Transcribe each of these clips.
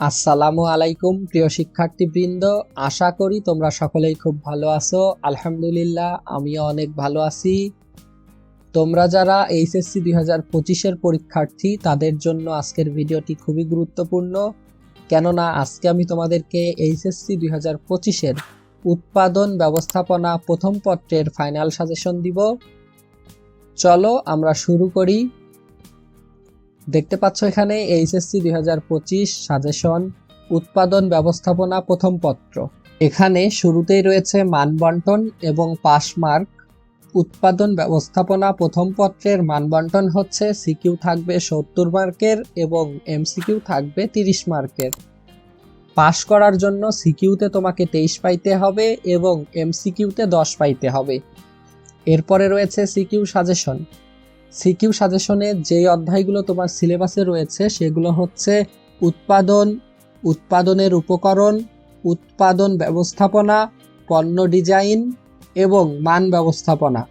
আসসালামু আলাইকুম, প্রিয় শিক্ষার্থীবৃন্দ। আশা করি তোমরা সকলেই খুব ভালো আছো। আলহামদুলিল্লাহ, আমিও অনেক ভালো আছি। তোমরা যারা এইচএসসি দুই হাজার পঁচিশের পরীক্ষার্থী, তাদের জন্য আজকের ভিডিওটি খুবই গুরুত্বপূর্ণ। কেননা, আজকে আমি তোমাদেরকে এইচএসসি দুই হাজার পঁচিশের উৎপাদন ব্যবস্থাপনা প্রথম পত্রের ফাইনাল সাজেশন দিব। চলো আমরা শুরু করি। দেখতে পাচ্ছ এখানে এইচএসসি দুই হাজার পঁচিশ সাজেশন উৎপাদন ব্যবস্থাপনা প্রথম পত্র। এখানে শুরুতেই রয়েছে মানবন্টন এবং পাস মার্ক। উৎপাদন ব্যবস্থাপনা প্রথম পত্রের মানবন্টন হচ্ছে সিকিউ থাকবে সত্তর মার্কের এবং এমসিকিউ থাকবে তিরিশ মার্কের। পাশ করার জন্য সিকিউতে তোমাকে তেইশ পাইতে হবে এবং এমসিকিউতে দশ পাইতে হবে। এরপরে রয়েছে সিকিউ সাজেশন। সিকিউ সাজেশনে যেই অধ্যায়গুলো তোমার সিলেবাসে রয়েছে, সেগুলো হচ্ছে উৎপাদন, উৎপাদনের উপকরণ, উৎপাদন ব্যবস্থাপনা, পণ্য ডিজাইন এবং মান ব্যবস্থাপনা।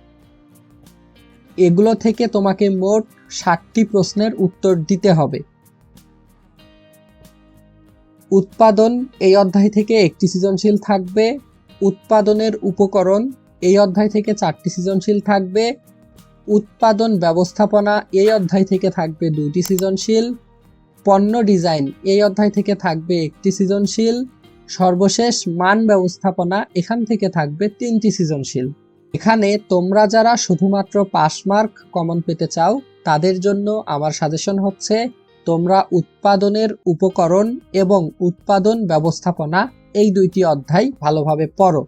এগুলো থেকে তোমাকে মোট ষাটটি প্রশ্নের উত্তর দিতে হবে। উৎপাদন এই অধ্যায় থেকে একটি সৃজনশীল থাকবে। উৎপাদনের উপকরণ এই অধ্যায় থেকে চারটি সৃজনশীল থাকবে। উৎপাদন ব্যবস্থাপনা এই অধ্যায় থেকে থাকবে দুটি সৃজনশীল। পণ্য ডিজাইন এই অধ্যায় থেকে থাকবে একটি সৃজনশীল। সর্বশেষ মান ব্যবস্থাপনা এখান থেকে থাকবে তিনটি সৃজনশীল। এখানে তোমরা যারা শুধুমাত্র পাস মার্ক কমন পেতে চাও, তাদের জন্য আমার সাজেশন হচ্ছে, তোমরা উৎপাদনের উপকরণ এবং উৎপাদন ব্যবস্থাপনা এই দুইটি অধ্যায় ভালোভাবে পড়ো।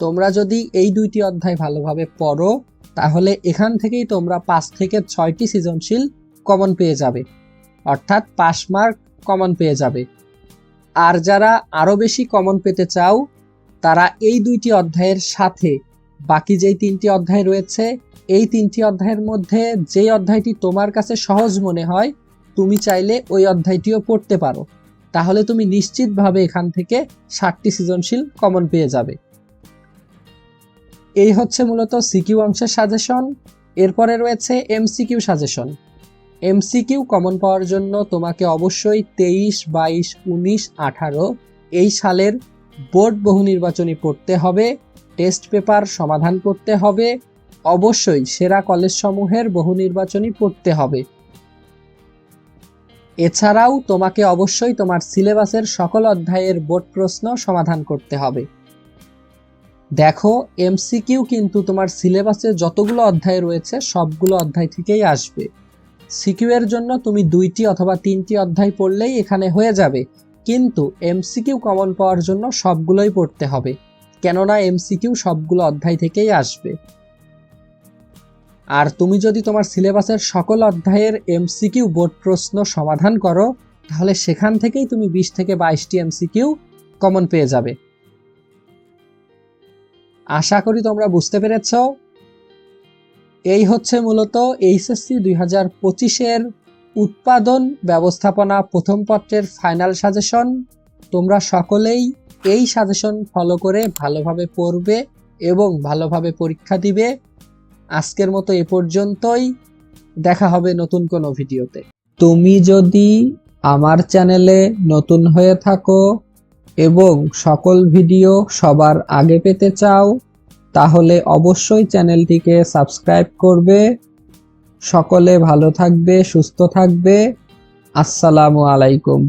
তোমরা যদি এই দুইটি অধ্যায় ভালোভাবে পড়ো, তাহলে এখান থেকেই তোমরা পাঁচ থেকে ছয়টি সৃজনশীল কমন পেয়ে যাবে। অর্থাৎ পাস মার্ক কমন পেয়ে যাবে। আর যারা আরও বেশি কমন পেতে চাও, তারা এই দুইটি অধ্যায়ের সাথে বাকি যেই তিনটি অধ্যায় রয়েছে, এই তিনটি অধ্যায়ের মধ্যে যেই অধ্যায়টি তোমার কাছে সহজ মনে হয়, তুমি চাইলে ওই অধ্যায়টিও পড়তে পারো। তাহলে তুমি নিশ্চিতভাবে এখান থেকে ষাটটি সৃজনশীল কমন পেয়ে যাবে। এই হচ্ছে মূলত সিকিউ অংশের সাজেশন এরপরে রয়েছে এমসিকিউ সাজেশন এমসিকিউ কমন পাওয়ার জন্য তোমাকে অবশ্যই তেইশ, বাইশ, উনিশ, আঠারো এই সালের বোর্ড বহু নির্বাচনী পড়তে হবে টেস্ট পেপার সমাধান করতে হবে, অবশ্যই সেরা কলেজসমূহের বহু নির্বাচনী পড়তে হবে। এছাড়াও তোমাকে অবশ্যই তোমার সিলেবাসের সকল অধ্যায়ের বোর্ড প্রশ্ন সমাধান করতে হবে। দেখো এমসিকিউ কিন্তু তোমার সিলেবাসে যতগুলো অধ্যায় রয়েছে, সবগুলো অধ্যায় থেকেই আসবে। সিকিউ এর জন্য তুমি দুইটি অথবা তিনটি অধ্যায় পড়লেই এখানে হয়ে যাবে। কিন্তু এমসিকিউ কমন পাওয়ার জন্য সবগুলোই পড়তে হবে। কেননা এমসিকিউ সবগুলো অধ্যায় থেকেই আসবে। আর তুমি যদি তোমার সিলেবাসের সকল অধ্যায়ের এমসিকিউ বোর্ড প্রশ্ন সমাধান করো, তাহলে সেখান থেকেই তুমি বিশ থেকে বাইশটি এমসিকিউ কমন পেয়ে যাবে। আশা করি তোমরা বুঝতে পেরেছ। এই হচ্ছে মূলত এইচএসসি দুই হাজার পঁচিশের উৎপাদন ব্যবস্থাপনা প্রথম পত্রের ফাইনাল সাজেশন। তোমরা সকলেই এই সাজেশন ফলো করে ভালোভাবে পড়বে এবং ভালোভাবে পরীক্ষা দিবে। আজকের মতো এ পর্যন্তই। দেখা হবে নতুন কোনো ভিডিওতে। তুমি যদি আমার চ্যানেলে নতুন হয়ে থাকো এবং সকল ভিডিও সবার আগে পেতে চাও, তাহলে অবশ্যই চ্যানেলটিকে সাবস্ক্রাইব করবে। সকলে ভালো থাকবে, সুস্থ থাকবে। আসসালামু আলাইকুম।